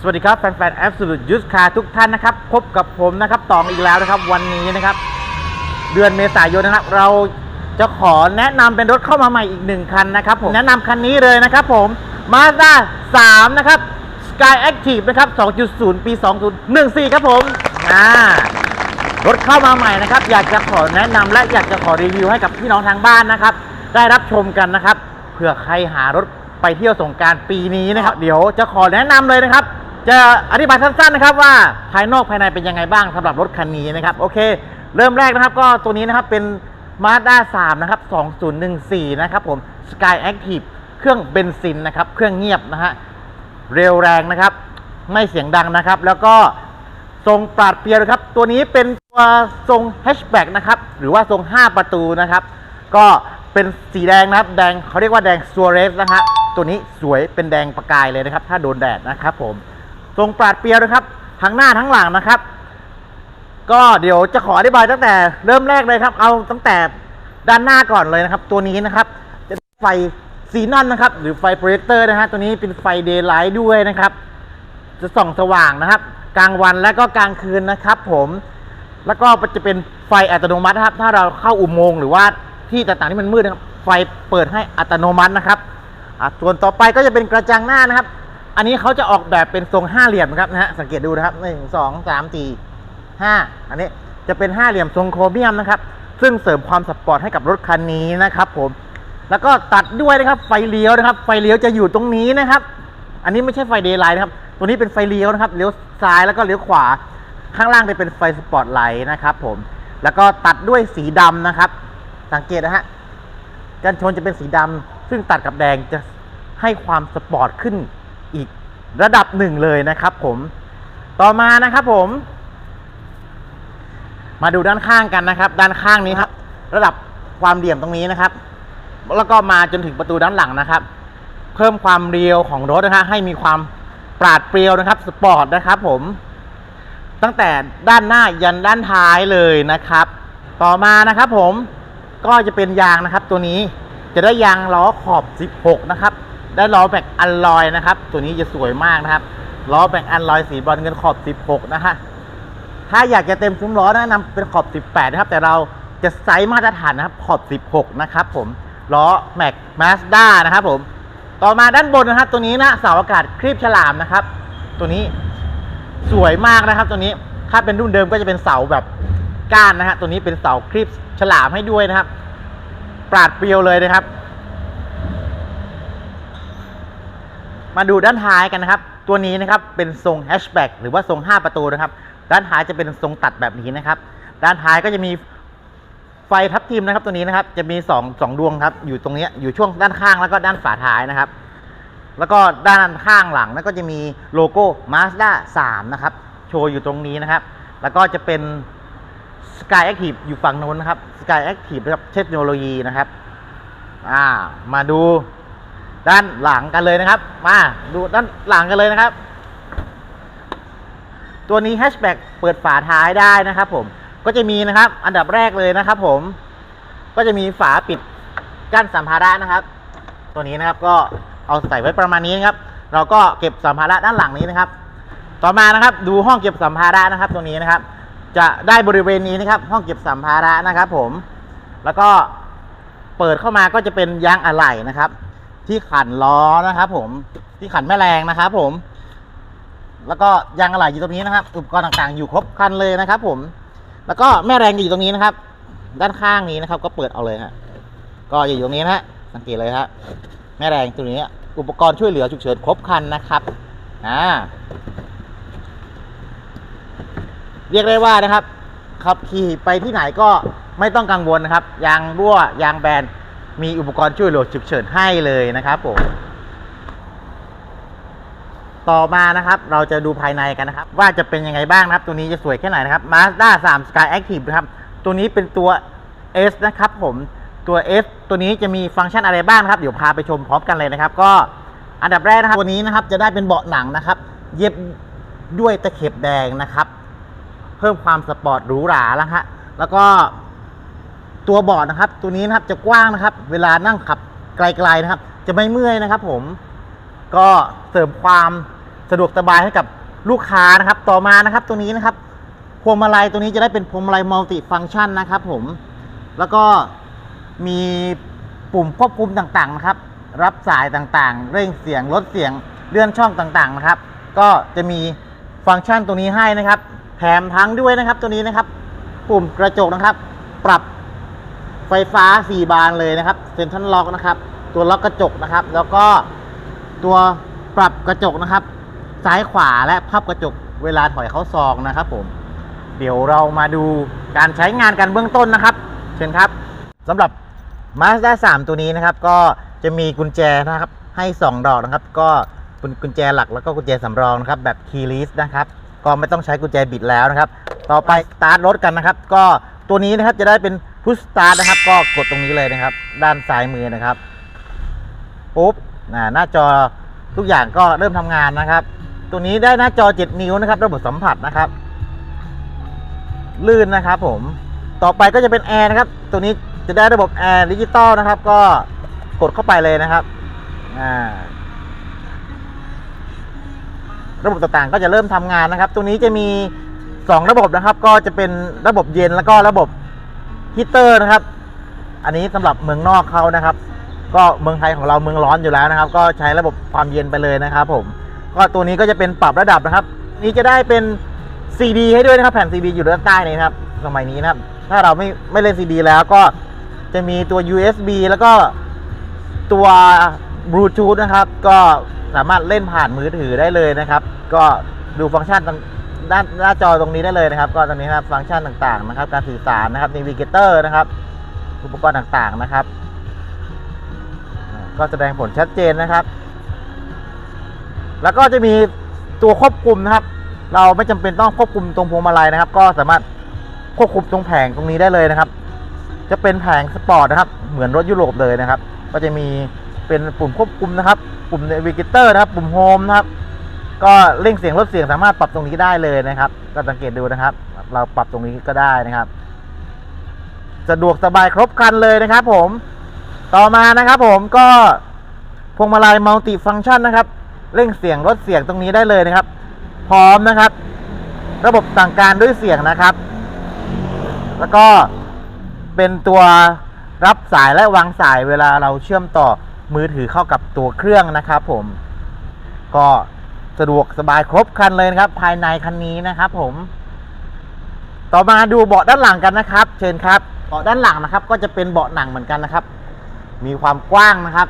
สวัสดีครับแฟนๆ Absolute Use Car ทุกท่านนะครับ พบกับผมนะครับตองอีกแล้วนะครับ วันนี้นะครับ เดือนเมษายนนะครับ เราจะขอแนะนำเป็นรถเข้ามาใหม่อีกหนึ่งคันนะครับผมแนะนำคันนี้เลยนะครับผม Mazda 3นะครับ Sky Active นะครับ 2.0 ปี 2014 ครับผมอ่ารถเข้ามาใหม่นะครับ อยากจะขอแนะนำและอยากจะขอรีวิวให้กับพี่น้องทางบ้านนะครับ ได้รับชมกันนะครับเผื่อใครหารถไปเที่ยวสงการปีนี้นะครับ เดี๋ยวจะขอแนะนำเลยนะครับ จะอธิบายสั้นๆนะครับว่าภายนอกภายในเป็นยังไงบ้างสำหรับรถคันนี้นะครับโอเค เริ่มแรกนะครับก็ตัวนี้นะครับเป็น Mazda 3นะครับ2014 นะครับผม Sky Active เครื่องเบนซินนะครับเครื่องเงียบนะฮะเร็วแรงนะครับ ไม่เสียงดังนะครับ แล้วก็ทรงปราดเปรียวนะครับ ตัวนี้เป็นตัวทรงแฮชแบ็กนะครับหรือว่าทรง 5 ประตูนะครับ ก็เป็นสีแดงนะครับ แดงเขาเรียกว่าแดงซัวเรสนะฮะตัวนี้สวยเป็นแดงประกายเลยนะครับ ถ้าโดนแดดนะครับผม ทรงปราดเปรียวนะครับ ทั้งหน้าทั้งหลังนะครับ ก็เดี๋ยวจะขออธิบายตั้งแต่เริ่มแรกเลยครับ เอาตั้งแต่ด้านหน้าก่อนเลยนะครับ ตัวนี้นะครับ จะไฟซีนอนนะครับ หรือไฟโปรเจคเตอร์นะฮะตัวนี้เป็นไฟเดย์ไลท์ด้วยนะครับ จะส่องสว่างนะครับ กลางวันและก็กลางคืนนะครับ ผมแล้วก็จะเป็นไฟอัตโนมัตินะครับ ถ้าเราเข้าอุโมงค์หรือว่าที่ต่างๆที่มันมืดนะครับ ไฟเปิดให้อัตโนมัตินะครับส่วนต่อไปก็จะเป็นกระจังหน้านะครับ อันนี้เขาจะออกแบบเป็นทรงห้าเหลี่ยมครับนะฮะสังเกตดูนะครับหนึ่งสองสามสี่ห้าอันนี้จะเป็นห้าเหลี่ยมทรงโครเมียมนะครับ ซึ่งเสริมความสปอร์ตให้กับรถคันนี้นะครับผมแล้วก็ตัดด้วยนะครับไฟเลี้ยวนะครับ ไฟเลี้ยวจะอยู่ตรงนี้นะครับ อันนี้ไม่ใช่ไฟเดย์ไลท์นะครับ ตัวนี้เป็นไฟเลี้ยวนะครับเลี้ยวซ้ายแล้วก็เลี้ยวขวา ข้างล่างจะเป็นไฟสปอตไลท์นะครับผมแล้วก็ตัดด้วยสีดำนะครับ สังเกตนะฮะกันชนจะเป็นสีดำซึ่งตัดกับแดงจะให้ความสปอร์ตขึ้น อีกระดับหนึ่งเลยนะครับผมต่อมานะครับผม มาดูด้านข้างกันนะครับ ด้านข้างนี้ครับ ระดับความเหลี่ยมตรงนี้นะครับ แล้วก็มาจนถึงประตูด้านหลังนะครับ เพิ่มความเรียวของรถนะฮะให้มีความปราดเปรียวนะครับสปอร์ตนะครับผม ตั้งแต่ด้านหน้ายันด้านท้ายเลยนะครับ ต่อมานะครับผมก็จะเป็นยางนะครับ ตัวนี้จะได้ยางล้อขอบ 16 นะครับ ได้ล้อแบกอัลลอยนะครับ ตัวนี้จะสวยมากนะครับล้อแบกอัลลอยสีบอนเงินขอบ 16 นะฮะ ถ้าอยากจะเต็มซุ้มล้อแนะนำเป็นขอบ 18 นะครับ แต่เราจะไซส์มาตรฐานนะครับขอบ 16 นะครับผม ล้อแม็กมาสด้านะครับผม ต่อมาด้านบนนะครับ ตัวนี้นะเสาอากาศครีบฉลามนะครับ ตัวนี้สวยมากนะครับ ตัวนี้ ถ้าเป็นรุ่นเดิมก็จะเป็นเสาแบบก้านนะฮะ ตัวนี้เป็นเสาครีบฉลามให้ด้วยนะครับ ปราดเปรียวเลยนะครับ มาดูด้านท้ายกันนะครับ ตัวนี้นะครับเป็นทรงแฮชแบ็กหรือว่าทรง 5 ประตูนะครับ ด้านท้ายจะเป็นทรงตัดแบบนี้นะครับ ด้านท้ายก็จะมีไฟทับทิมนะครับ ตัวนี้นะครับ จะมี2องสองดวงครับ อยู่ตรงนี้อยู่ช่วงด้านข้างแล้วก็ด้านฝาท้ายนะครับ แล้วก็ด้านข้างหลังแล้วก็จะมีโลโก้ Mazda 3 นะครับ โชว์อยู่ตรงนี้นะครับ แล้วก็จะเป็น Sky Active อยู่ฝั่งโน้นนะครับ Sky Active นะครับเทคโนโลยีนะครับ อ่า มาดู ด้านหลังกันเลยนะครับ มาดูด้านหลังกันเลยนะครับ ตัวนี้แฮชแบ็กเปิดฝาท้ายได้นะครับผมก็จะมีนะครับ อันดับแรกเลยนะครับผม ก็จะมีฝาปิดกั้นสัมภาระนะครับ ตัวนี้นะครับก็เอาใส่ไว้ประมาณนี้นครับ เราก็เก็บสัมภาระด้านหลังนี้นะครับ ต่อมานะครับ ดูห้องเก็บสัมภาระนะครับ ตรงนี้นะครับ จะได้บริเวณนี้นะครับ ห้องเก็บสัมภาระนะครับ ผม แล้วก็เปิดเข้ามาก็จะเป็นยางอะไหล่นะครับ ที่ขันล้อนะครับผมที่ขันแม่แรงนะครับผม แล้วก็ยางอะไหล่อยู่ตรงนี้นะครับ อุปกรณ์ต่างๆ อยู่ครบคันเลยนะครับ ผม แล้วก็แม่แรงอยู่ตรงนี้นะครับ ด้านข้างนี้นะครับ ก็เปิดเอาเลยฮะก็อยู่ตรงนี้นะฮะสังเกตเลยฮะแม่แรงตรงนี้ อุปกรณ์ช่วยเหลือฉุกเฉินครบคันนะครับอ่าเรียกได้ว่านะครับขับขี่ไปที่ไหนก็ไม่ต้องกังวลนะครับ ยางรั่วยางแบน มีอุปกรณ์ช่วยเหลือฉุกเฉินให้เลยนะครับผมต่อมานะครับ เราจะดูภายในกันนะครับ ว่าจะเป็นยังไงบ้างนะครับ ตัวนี้จะสวยแค่ไหนนะครับ Mazda 3 Sky Active นะครับ ตัวนี้เป็นตัว S นะครับผม ตัว S ตัวนี้จะมีฟังก์ชันอะไรบ้างครับ เดี๋ยวพาไปชมพร้อมกันเลยนะครับ ก็อันดับแรกนะครับ ตัวนี้นะครับจะได้เป็นเบาะหนังนะครับ เย็บด้วยตะเข็บแดงนะครับ เพิ่มความสปอร์ตหรูหราแล้วฮะ แล้วก็ ตัวเบาะนะครับ ตัวนี้นะครับจะกว้างนะครับ เวลานั่งขับไกลๆนะครับ จะไม่เมื่อยนะครับ ผมก็เสริมความสะดวกสบายให้กับลูกค้านะครับ ต่อมานะครับ ตัวนี้นะครับพวงมาลัยตัวนี้จะได้เป็นพวงมาลัยมัลติฟังก์ชันนะครับ ผมแล้วก็มีปุ่มควบคุมต่างๆนะครับ รับสายต่างๆ เร่งเสียงลดเสียงเลื่อนช่องต่างๆนะครับ ก็จะมีฟังก์ชันตัวนี้ให้นะครับแถมทั้งด้วยนะครับ ตัวนี้นะครับ ปุ่มกระจกนะครับ ปรับ ไฟฟ้า 4 บานเลยนะครับเซ็นทรัลล็อกนะครับ ตัวล็อกกระจกนะครับ แล้วก็ตัวปรับกระจกนะครับ ซ้ายขวาและพับกระจกเวลาถอยเข้าซองนะครับผมเดี๋ยวเรามาดูการใช้งานกันเบื้องต้นนะครับ เชิญครับสำหรับ Mazda 3 ตัวนี้นะครับ ก็จะมีกุญแจนะครับ ให้ 2 ดอกนะครับ ก็กุญแจหลักแล้วก็กุญแจสำรองนะครับ แบบ keyless นะครับ ก็ไม่ต้องใช้กุญแจบิดแล้วนะครับ ต่อไปสตาร์ทรถกันนะครับ ก็ตัวนี้นะครับจะได้เป็น push start นะครับ ก็กดตรงนี้เลยนะครับ ด้านซ้ายมือนะครับปุ๊บหน้าจอทุกอย่างก็เริ่มทำงานนะครับ ตัวนี้ได้หน้าจอ 7 นิ้วนะครับ ระบบสัมผัสนะครับ ลื่นนะครับ ผมต่อไปก็จะเป็นแอร์นะครับ ตัวนี้จะได้ระบบแอร์ดิจิตอลนะครับ ก็กดเข้าไปเลยนะครับระบบต่างๆก็จะเริ่มทำงานนะครับ ตัวนี้จะมี 2 ระบบนะครับ ก็จะเป็นระบบเย็นแล้วก็ระบบ ฮีเตอร์นะครับ อันนี้สำหรับเมืองนอกเขานะครับ ก็เมืองไทยของเราเมืองร้อนอยู่แล้วนะครับ ก็ใช้ระบบความเย็นไปเลยนะครับผมก็ตัวนี้ก็จะเป็นปรับระดับนะครับ นี้จะได้เป็น CD ให้ด้วยนะครับ แผ่น CD อยู่ด้านใต้นี้นครับสมัยนี้นะครับ ถ้าเราไม่ไม่เล่น CD แล้วก็จะมีตัว USB แล้วก็ตัวบลูทูธนะครับ ก็สามารถเล่นผ่านมือถือได้เลยนะครับ ก็ดูฟังก์ชันต่าง ด้านหน้าจอตรงนี้ได้เลยนะครับ ก็ตรงนี้นะครับฟังก์ชันต่างๆนะครับ การสื่อสารนะครับ Navigator นะครับ อุปกรณ์ต่างๆนะครับ ก็แสดงผลชัดเจนนะครับ แล้วก็จะมีตัวควบคุมนะครับ เราไม่จำเป็นต้องควบคุมตรงพวงมาลัยนะครับ ก็สามารถควบคุมตรงแผงตรงนี้ได้เลยนะครับ จะเป็นแผงสปอร์ตนะครับ เหมือนรถยุโรปเลยนะครับ ก็จะมีเป็นปุ่มควบคุมนะครับ ปุ่ม Navigator นะครับ ปุ่มโฮมนะครับ ก็เร่งเสียงลดเสียงสามารถปรับตรงนี้ได้เลยนะครับ ก็สังเกตดูนะครับ เราปรับตรงนี้ก็ได้นะครับ สะดวกสบายครบครันเลยนะครับ ผมต่อมานะครับ ผมก็พวงมาลัยมัลติฟัง c t ชันนะครับเร่งเสียงลดเสียงตรงนี้ได้เลยนะครับ พร้อมนะครับ ระบบสั่งการด้วยเสียงนะครับ แล้วก็เป็นตัวรับสายและวางสายเวลาเราเชื่อมต่อมือถือเข้ากับตัวเครื่องนะครับ ผมก็ สะดวกสบายครบครันเลยนะครับ ภายในคันนี้นะครับ ผม ต่อมาดูเบาะด้านหลังกันนะครับ เชิญครับเบาะด้านหลังนะครับ ก็จะเป็นเบาะหนังเหมือนกันนะครับ มีความกว้างนะครับ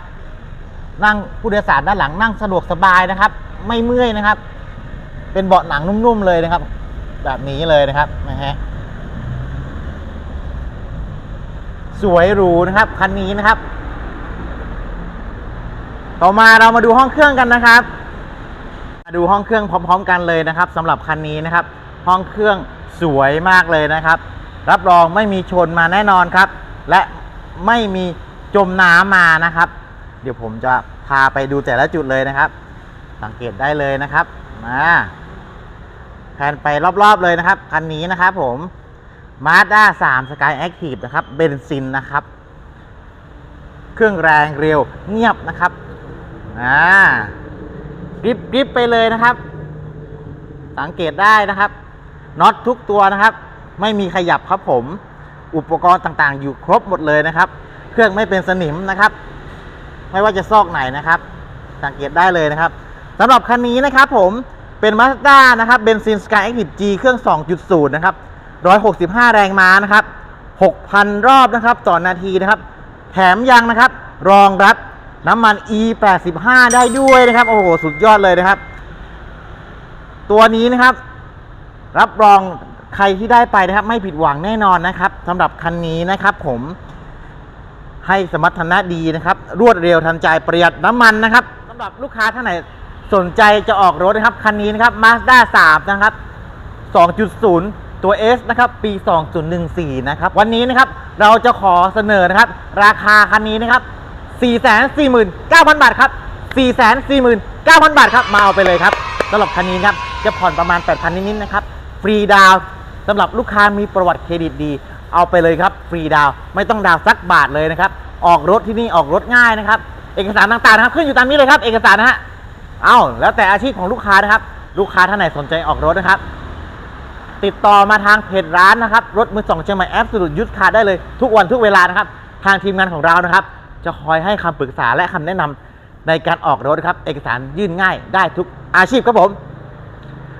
นั่งผู้โดยสารด้านหลังนั่งสะดวกสบายนะครับ ไม่เมื่อยนะครับ เป็นเบาะหนังนุ่มๆเลยนะครับ แบบนี้เลยนะครับนะฮะสวยหรูนะครับคันนี้นะครับ ต่อมาเรามาดูห้องเครื่องกันนะครับ ดูห้องเครื่องพร้อม ๆ กันเลยนะครับสำหรับคันนี้นะครับ ห้องเครื่องสวยมากเลยนะครับ รับรองไม่มีชนมาแน่นอนครับ และไม่มีจมน้ำมานะครับ เดี๋ยวผมจะพาไปดูแต่ละจุดเลยนะครับ สังเกตได้เลยนะครับมาแผนไปรอบๆเลยนะครับคันนี้นะครับผม Mazda 3 Sky Active นะครับเบนซินนะครับ เครื่องแรงเร็วเงียบนะครับอ่า กริบกริบไปเลยนะครับ สังเกตได้นะครับน็อตทุกตัวนะครับ ไม่มีขยับครับผม อุปกรณ์ต่างๆ อยู่ครบหมดเลยนะครับ เครื่องไม่เป็นสนิมนะครับ ไม่ว่าจะซอกไหนนะครับ สังเกตได้เลยนะครับสำหรับคันนี้นะครับผมเป็น Mazda นะครับเบนซิน Sky Active G เครื่อง 2.0 นะครับ 165 แรงม้านะครับ 6,000 รอบนะครับ ต่อนาทีนะครับ แถมยังนะครับ รองรับ น้ำมัน E85 ได้ด้วยนะครับ โอ้โห สุดยอดเลยนะครับ ตัวนี้นะครับ รับรองใครที่ได้ไปนะครับ ไม่ผิดหวังแน่นอนนะครับสำหรับคันนี้นะครับ ผมให้สมรรถนะดีนะครับ รวดเร็วทันใจประหยัดน้ำมันนะครับสำหรับลูกค้าท่านไหนสนใจจะออกรถนะครับ คันนี้นะครับ Mazda 3 นะครับ 2.0 ตัว S นะครับ ปี 2014 นะครับ วันนี้นะครับ เราจะขอเสนอนะครับ ราคาคันนี้นะครับ 449,000 บาทครับ 449,000 บาทครับ มาเอาไปเลยครับสำหรับคันนี้ครับ จะผ่อนประมาณ 8,000 นิดๆนะครับ ฟรีดาวสำหรับลูกค้ามีประวัติเครดิตดี เอาไปเลยครับ ฟรีดาวไม่ต้องดาวสักบาทเลยนะครับ ออกรถที่นี่ออกรถง่ายนะครับ เอกสารต่างๆนะครับ ขึ้นอยู่ตามนี้เลยครับ เอกสารนะฮะ เอ้าแล้วแต่อาชีพของลูกค้านะครับ ลูกค้าท่านไหนสนใจออกรถนะครับติดต่อมาทางเพจร้านนะครับ รถมือสองเชียงใหม่แอปสุดยุทธคาได้เลยทุกวันทุกเวลานะครับ ทางทีมงานของเรานะครับ จะคอยให้คำปรึกษาและคำแนะนำในการออกรถครับ เอกสารยื่นง่ายได้ทุกอาชีพครับผม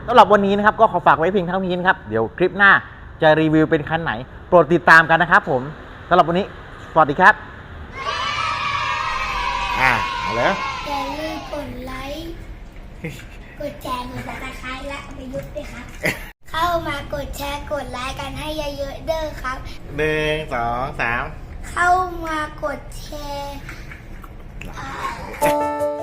สำหรับวันนี้นะครับก็ขอฝากไว้เพียงเท่านี้นะครับเดี๋ยวคลิปหน้าจะรีวิวเป็นคันไหน โปรดติดตามกันนะครับผมสำหรับวันนี้สวัสดีครับ อ่าเอาเลยอย่าลืมกดไลค์กดแชร์กดซับสไครต์และไปยุทธ์ด้วยครับ เข้ามากดแชร์กดไลค์กันให้เยอะๆเด้อครับหนึ่งสองสาม เข้ามากดแชร์อ่า